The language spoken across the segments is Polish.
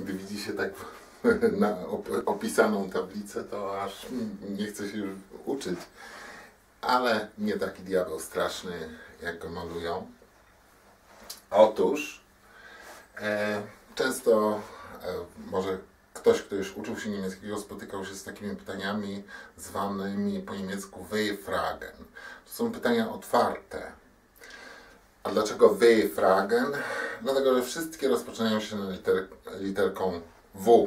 gdy widzi się tak na opisaną tablicę, to aż nie chce się już uczyć. Ale nie taki diabeł straszny, jak go malują. Otóż e, często e, może ktoś, kto już uczył się niemieckiego, spotykał się z takimi pytaniami zwanymi po niemiecku W-Fragen. To są pytania otwarte. A dlaczego W-Fragen? Dlatego, że wszystkie rozpoczynają się liter, literką W,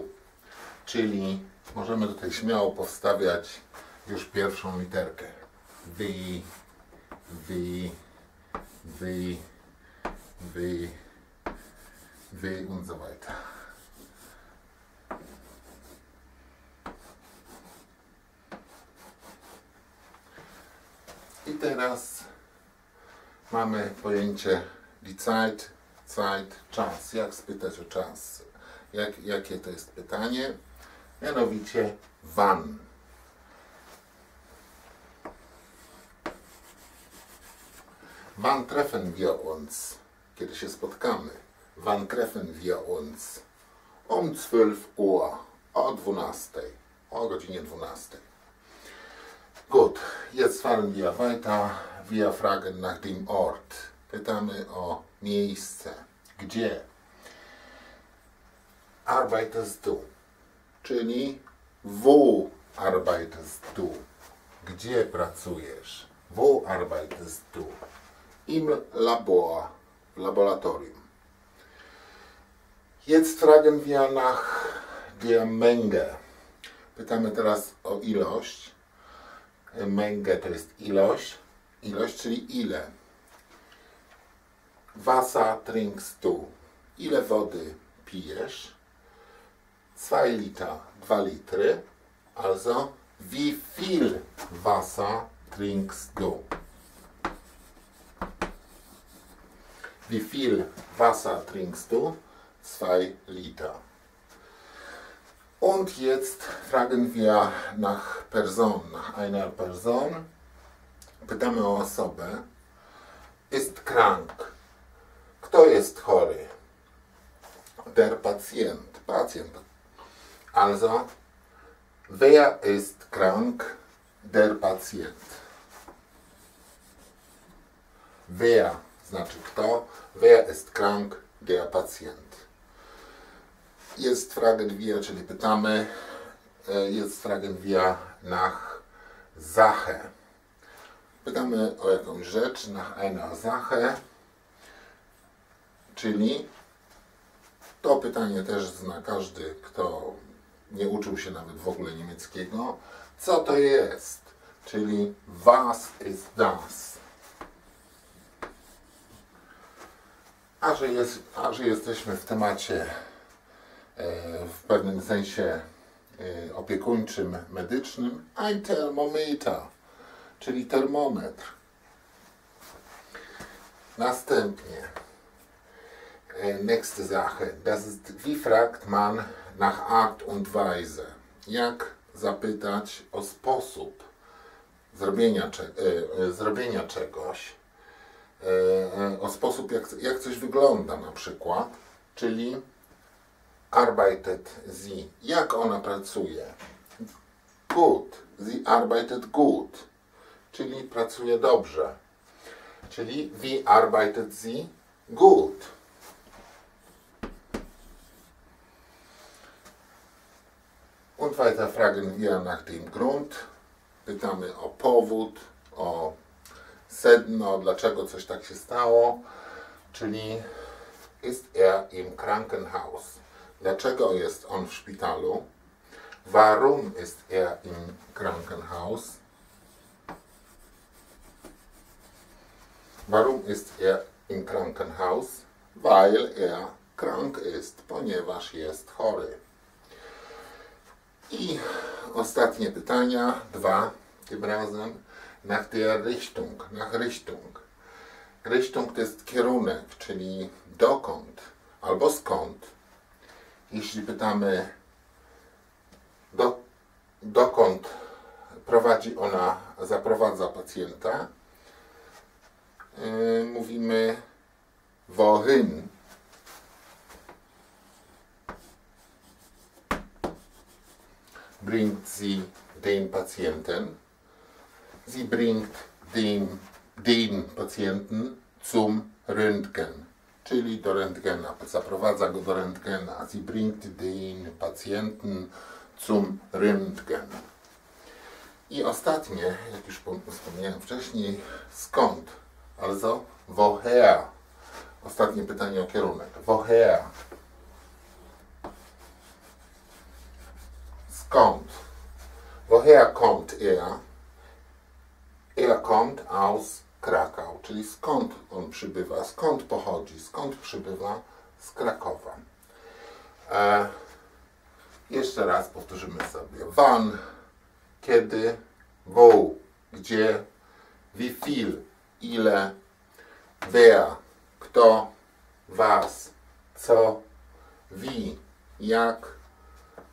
czyli możemy tutaj śmiało powstawiać już pierwszą literkę. W, W, W, W, W und so weiter. I teraz mamy pojęcie die Zeit, Zeit, czas. Jak spytać o czas? Jak, jakie to jest pytanie? Mianowicie wann. Wann treffen wir uns? Kiedy się spotkamy? Wann treffen wir uns? Um 12 Uhr. O 12. O godzinie 12. Gut, jetzt fahren wir weiter. Wir fragen nach dem Ort. Pytamy o miejsce. Gdzie? Arbeitest du? Czyli wo arbeitest du? Gdzie pracujesz? Wo arbeitest du? Im Labor, w laboratorium. Jetzt fragen wir nach der Menge. Pytamy teraz o ilość. Menge to jest ilość. Ilość, czyli ile. Wasser trinkst du. Ile wody pijesz? 2 Liter, 2 litry. Also, wie viel Wasser trinkst du? Wie viel Wasser trinkst du? 2 Liter. Und jetzt fragen wir nach Person, einer Person. Pytamy o osobę. Ist krank. Kto jest chory? Der Patient. Pacjent. Also, wer ist krank? Der Patient. Wer znaczy kto? Wer ist krank? Der Patient. Jest Fragen wir, czyli pytamy. Jest Fragen wir nach Sache. Pytamy o jakąś rzecz, nach einer Sache. Czyli to pytanie też zna każdy, kto nie uczył się nawet w ogóle niemieckiego. Co to jest? Czyli was ist das? A że, jest, a że jesteśmy w temacie e, w pewnym sensie e, opiekuńczym, medycznym, ein Thermometer, czyli termometr. Następnie e, nächste Sache, das ist, wie fragt man nach Art und Weise? Jak zapytać o sposób zrobienia, e, zrobienia czegoś, e, o sposób, jak, jak coś wygląda na przykład, czyli arbeitet sie, jak ona pracuje. Gut, sie arbeitet gut, czyli pracuje dobrze. Czyli wie arbeitet sie gut. Und weiter fragen wir nach dem Grund. Pytamy o powód, o sedno, dlaczego coś tak się stało, czyli ist er im Krankenhaus. Dlaczego jest on w szpitalu? Warum ist er im Krankenhaus? Warum ist er im Krankenhaus? Weil er krank ist, ponieważ jest chory. I ostatnie pytania, dwa tym razem. Nach der Richtung, nach Richtung. Richtung to jest kierunek, czyli dokąd albo skąd. Jeśli pytamy do, dokąd prowadzi ona, zaprowadza pacjenta, mówimy wohin. bringt sie den Patienten. Sie bringt den, den Patienten zum Röntgen, czyli do rentgena. Zaprowadza go do rentgena. Sie bringt den Patienten zum Röntgen. I ostatnie, jak już pom- wspomniałem wcześniej, skąd? Also, woher? Ostatnie pytanie o kierunek. Woher? Skąd? Woher kommt er? Er kommt aus Krakau, czyli skąd on przybywa, skąd pochodzi, skąd przybywa? Z Krakowa. E, jeszcze raz powtórzymy sobie. Wann, kiedy, wo, gdzie, wie viel, ile, wer, kto, was, co, wie, jak,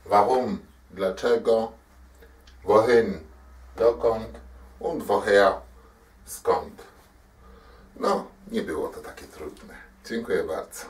warum, dlaczego, wohin, dokąd und woher, skąd. No, nie było to takie trudne. Dziękuję bardzo.